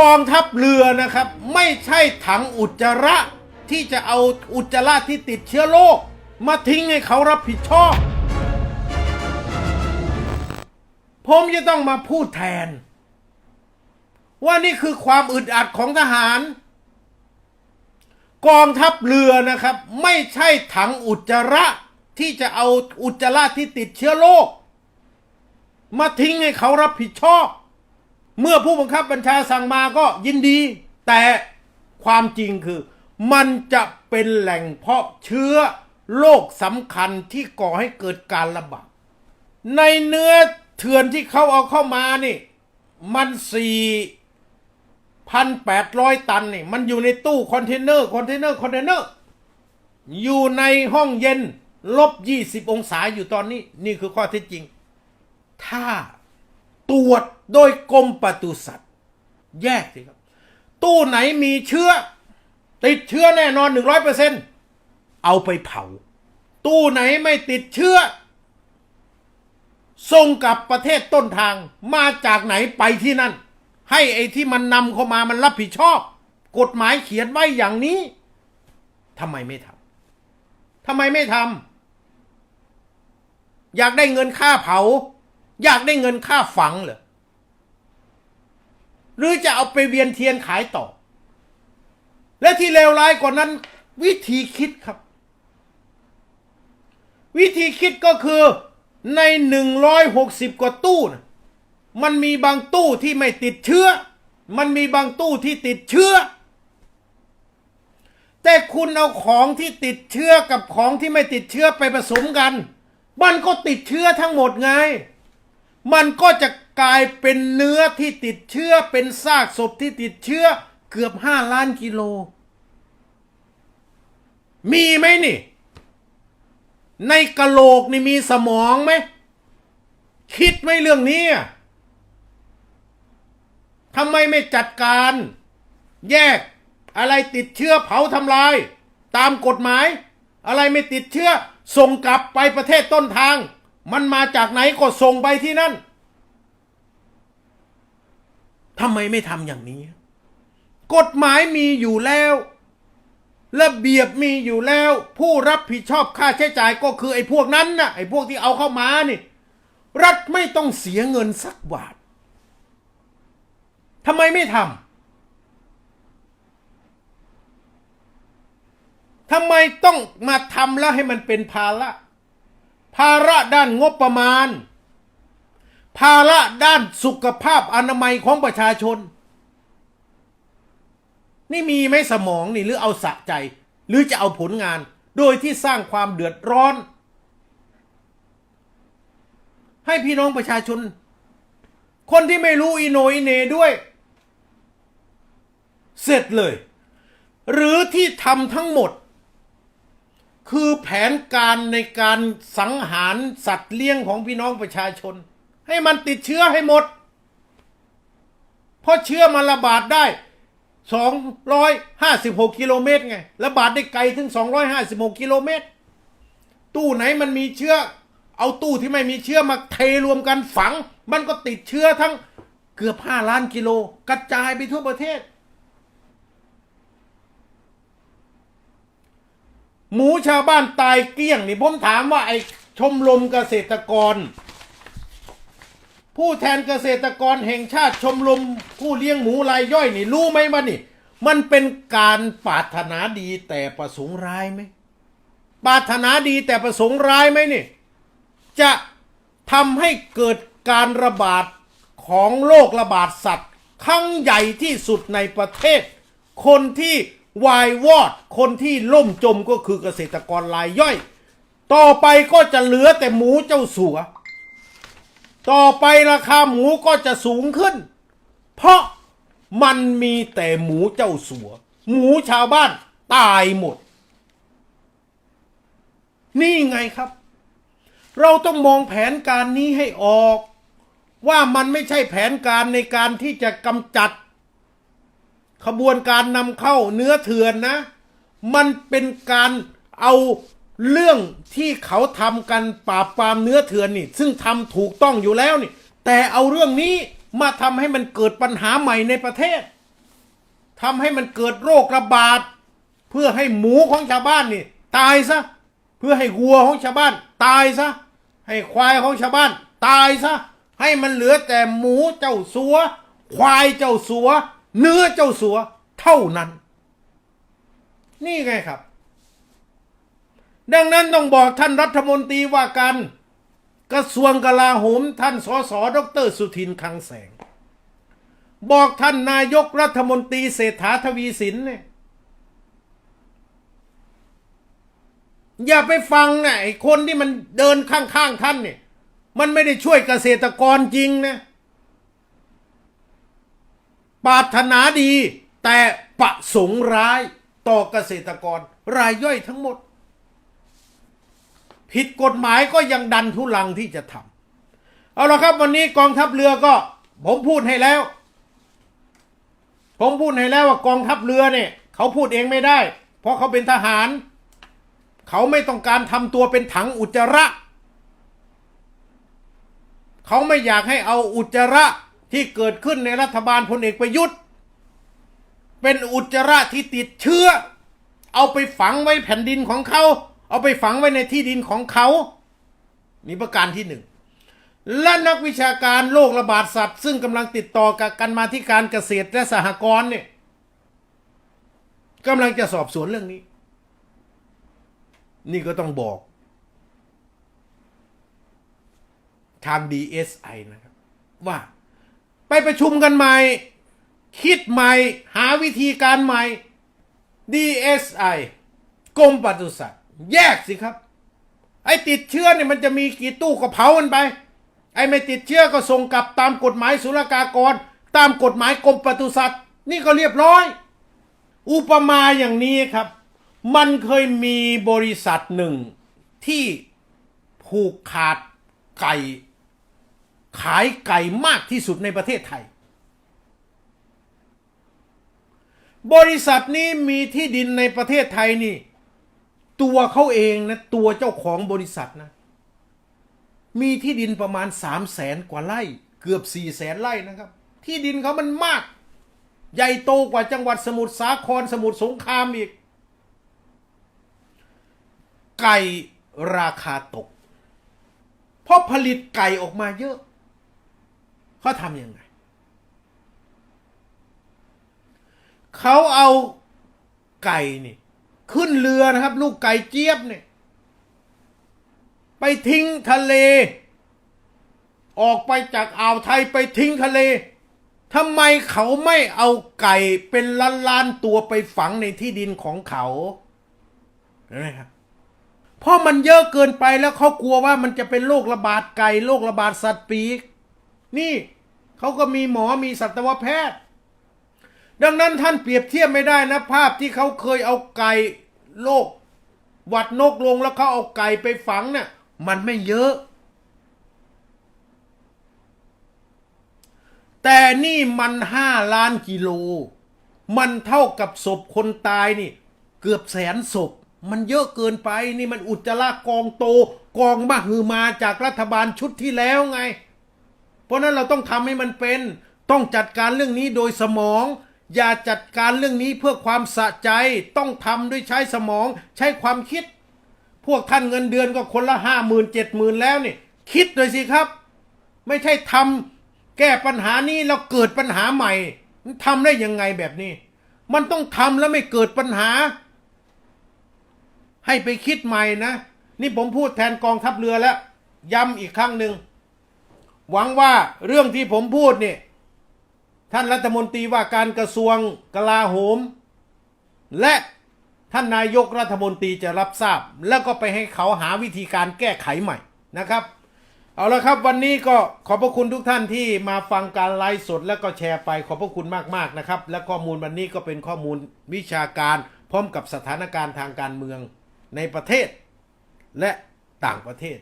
กองทัพเรือนะครับ ไม่ใช่ถังอุจจาระที่จะเอาอุจจาระที่ติดเชื้อโรคมาทิ้งให้เขารับผิดชอบ ผมจะต้องมาพูดแทน ว่านี่คือความอึดอัดของทหาร กองทัพเรือนะครับ ไม่ใช่ถังอุจจาระที่จะเอาอุจจาระที่ติดเชื้อโรคมาทิ้งให้เขารับผิดชอบ เมื่อผู้บังคับบัญชาสั่งมาก็ยินดี แต่ความจริงคือ มันจะเป็นแหล่งเพาะเชื้อโรคสำคัญที่ก่อให้เกิดการระบาดในเนื้อเถื่อนที่เขาเอาเข้ามานี่ มันสี่พันแปดร้อยตันนี่ มันอยู่ในตู้คอนเทนเนอร์คอนเทนเนอร์คอนเทนเนอร์อยู่ในห้องเย็นลบยี่สิบองศาอยู่ตอนนี้ นี่คือข้อเท็จจริง ถ้า ตรวจโดยกรมปศุสัตว์ แยกสิครับ ตู้ไหนมีเชื้อ ติดเชื้อแน่นอนหนึ่งร้อยเปอร์เซ็นเอาไปเผา ตู้ไหนไม่ติดเชื้อ ส่งกลับประเทศต้นทางมาจากไหนไปที่นั่น ให้ไอ้ที่มันนำเข้ามามันรับผิดชอบ กฎหมายเขียนไว้อย่างนี้ทำไมไม่ทำทำไมไม่ทำอยากได้เงินค่าเผา อยากได้เงินค่าฝังเหรอ หรือจะเอาไปเวียนเทียนขายต่อ และที่เลวร้ายกว่านั้น วิธีคิดครับ วิธีคิดก็คือในหนึ่งร้อยหกสิบกว่าตู้นะมันมีบางตู้ที่ไม่ติดเชื้อ มันมีบางตู้ที่ติดเชื้อ แต่คุณเอาของที่ติดเชื้อกับของที่ไม่ติดเชื้อไปผสมกัน มันก็ติดเชื้อทั้งหมดไง มันก็จะกลายเป็นเนื้อที่ติดเชื้อเป็นซากศพที่ติดเชื้อเกือบห้าล้านกิโล มีไหมนี่ ในกะโหลกนี่มีสมองไหม คิดไหมเรื่องนี้ทำไมไม่จัดการ แยกอะไรติดเชื้อเผาทำลาย ตามกฎหมาย อะไรไม่ติดเชื้อส่งกลับไปประเทศต้นทาง มันมาจากไหนก็ส่งไปที่นั่นทำไมไม่ทำอย่างนี้ กฎหมายมีอยู่แล้ว ระเบียบมีอยู่แล้ว ผู้รับผิดชอบค่าใช้จ่ายก็คือไอ้พวกนั้นน่ะไอ้พวกที่เอาเข้ามานี่ รัฐไม่ต้องเสียเงินสักบาททำไมไม่ทำทำไมต้องมาทำแล้วให้มันเป็นภาระ ภาระด้านงบประมาณ ภาระด้านสุขภาพอนามัยของประชาชน นี่มีไหมสมองนี่หรือเอาสะใจ หรือจะเอาผลงาน โดยที่สร้างความเดือดร้อน ให้พี่น้องประชาชน คนที่ไม่รู้อีโนอีเนด้วย เสร็จเลย หรือที่ทำทั้งหมด คือแผนการในการสังหารสัตว์เลี้ยงของพี่น้องประชาชน ให้มันติดเชื้อให้หมด เพราะเชื้อมันระบาดได้ 256 กิโลเมตรไง ระบาดได้ไกลถึง 256 กิโลเมตร ตู้ไหนมันมีเชื้อ เอาตู้ที่ไม่มีเชื้อมาเทรวมกันฝัง มันก็ติดเชื้อทั้งเกือบ 5 ล้านกิโล กระจายไปทั่วประเทศ หมูชาวบ้านตายเกลี้ยงนี่ผมถามว่าไอ้ชมรมเกษตรกร ผู้แทนเกษตรกรแห่งชาติชมรมผู้เลี้ยงหมูรายย่อยนี่รู้ไหมว่านี่ มันเป็นการปรารถนาดีแต่ประสงค์ร้ายไหมปรารถนาดีแต่ประสงค์ร้ายไหมนี่ จะทำให้เกิดการระบาดของโรคระบาดสัตว์ ครั้งใหญ่ที่สุดในประเทศ คนที่ วายวอด คนที่ล่มจมก็คือเกษตรกรรายย่อย ต่อไปก็จะเหลือแต่หมูเจ้าสัว ต่อไปราคาหมูก็จะสูงขึ้น เพราะมันมีแต่หมูเจ้าสัว หมูชาวบ้านตายหมด นี่ไงครับ เราต้องมองแผนการนี้ให้ออก ว่ามันไม่ใช่แผนการในการที่จะกำจัด ขบวนการนำเข้าเนื้อเถื่อนนะ มันเป็นการเอาเรื่องที่เขาทำกันปราบปรามเนื้อเถื่อนนี่ ซึ่งทำถูกต้องอยู่แล้วนี่ แต่เอาเรื่องนี้มาทำให้มันเกิดปัญหาใหม่ในประเทศทำให้มันเกิดโรคระบาด เพื่อให้หมูของชาวบ้านนี่ ตายซะ เพื่อให้วัวของชาวบ้าน ตายซะ ให้ควายของชาวบ้าน ตายซะ ให้มันเหลือแต่หมูเจ้าสัว ควายเจ้าสัว เนื้อเจ้าสัวเท่านั้น นี่ไงครับ ดังนั้นต้องบอกท่านรัฐมนตรีว่าการกระทรวงกลาโหมท่านสสดรสุทินคังแสง บอกท่านนายกรัฐมนตรีเศรษฐาทวีสินเนี่ยอย่าไปฟังนะไอ้คนที่มันเดินข้างๆท่านเนี่ย มันไม่ได้ช่วยเกษตรกรจริงนะ ปรารถนาดี แต่ประสงค์ร้ายต่อเกษตรกรรายย่อยทั้งหมด ผิดกฎหมายก็ยังดันทุลังที่จะทำเอาละครับวันนี้กองทัพเรือก็ ผมพูดให้แล้ว ผมพูดให้แล้วว่ากองทัพเรือเนี่ยเขาพูดเองไม่ได้ เพราะเขาเป็นทหาร เขาไม่ต้องการทำตัวเป็นถังอุจจาระ เขาไม่อยากให้เอาอุจจาระ ที่เกิดขึ้นในรัฐบาลพลเอกประยุทธ์ เป็นอุจจาระที่ติดเชื้อ เอาไปฝังไว้แผ่นดินของเขา เอาไปฝังไว้ในที่ดินของเขา นี่ประการที่หนึ่งและนักวิชาการโรคระบาดสัตว์ ซึ่งกำลังติดต่อกับกันมาที่การเกษตรและสหกรณ์เนี่ยกำลังจะสอบสวนเรื่องนี้ นี่ก็ต้องบอก ทาง DSI นะครับ ว่า ไปประชุมกันใหม่ คิดใหม่ หาวิธีการใหม่ DSI กรมปศุสัตว์แยกสิครับ ไอ้ติดเชื้อเนี่ยมันจะมีกี่ตู้ก็เผามันไป ไอ้ไม่ติดเชื้อก็ส่งกลับตามกฎหมายศุลกากร ตามกฎหมายกรมปศุสัตว์ นี่ก็เรียบร้อย อุปมาอย่างนี้ครับ มันเคยมีบริษัทหนึ่งที่ผูกขาดไก่ ขายไก่มากที่สุดในประเทศไทย บริษัทนี้มีที่ดินในประเทศไทยนี่ ตัวเขาเองนะ ตัวเจ้าของบริษัทนะ มีที่ดินประมาณสามแสนกว่าไร่ เกือบสี่แสนไร่นะครับ ที่ดินเขามันมาก ใหญ่โตกว่าจังหวัดสมุทรสาครสมุทรสงครามอีก ไก่ราคาตก เพราะผลิตไก่ออกมาเยอะ เขาทำยังไง เขาเอาไก่นี่ ขึ้นเรือนะครับ ลูกไก่เจี๊ยบเนี่ย ไปทิ้งทะเล ออกไปจากอ่าวไทยไปทิ้งทะเลทำไมเขาไม่เอาไก่เป็นล้านๆตัวไปฝังในที่ดินของเขาเห็นไหมครับเพราะมันเยอะเกินไปแล้วเขากลัวว่ามันจะเป็นโรคระบาดไก่โรคระบาดสัตว์ปีก นี่เขาก็มีหมอมีสัตวแพทย์ ดังนั้นท่านเปรียบเทียบไม่ได้นะภาพที่เขาเคยเอาไก่โรคหวัดนกลงแล้วเขาเอาไก่ไปฝังเนี่ยมันไม่เยอะ แต่นี่มันห้าล้านกิโล มันเท่ากับศพคนตายนี่ เกือบแสนศพ มันเยอะเกินไปนี่มันอุจจาระกองโตกองมหือมาจากรัฐบาลชุดที่แล้วไง เพราะนั้นเราต้องทำให้มันเป็น ต้องจัดการเรื่องนี้โดยสมอง อย่าจัดการเรื่องนี้เพื่อความสะใจ ต้องทำด้วยใช้สมอง ใช้ความคิด พวกท่านเงินเดือนก็คนละห้าหมื่นเจ็ดหมื่นแล้วนี่ คิดเลยสิครับ ไม่ใช่ทำแก้ปัญหานี้แล้วเกิดปัญหาใหม่ทำได้ยังไงแบบนี้ มันต้องทำแล้วไม่เกิดปัญหา ให้ไปคิดใหม่นะ นี่ผมพูดแทนกองทัพเรือแล้ว ย้ำอีกครั้งหนึ่ง หวังว่าเรื่องที่ผมพูดเนี่ย ท่านรัฐมนตรีว่าการกระทรวงกลาโหม และท่านนายกรัฐมนตรีจะรับทราบ แล้วก็ไปให้เขาหาวิธีการแก้ไขใหม่นะครับ เอาละครับวันนี้ก็ขอบพระคุณทุกท่านที่มาฟังการไลฟ์สด แล้วก็แชร์ไปขอบพระคุณมากๆนะครับ และข้อมูลวันนี้ก็เป็นข้อมูลวิชาการพร้อมกับสถานการณ์ทางการเมืองในประเทศและต่างประเทศ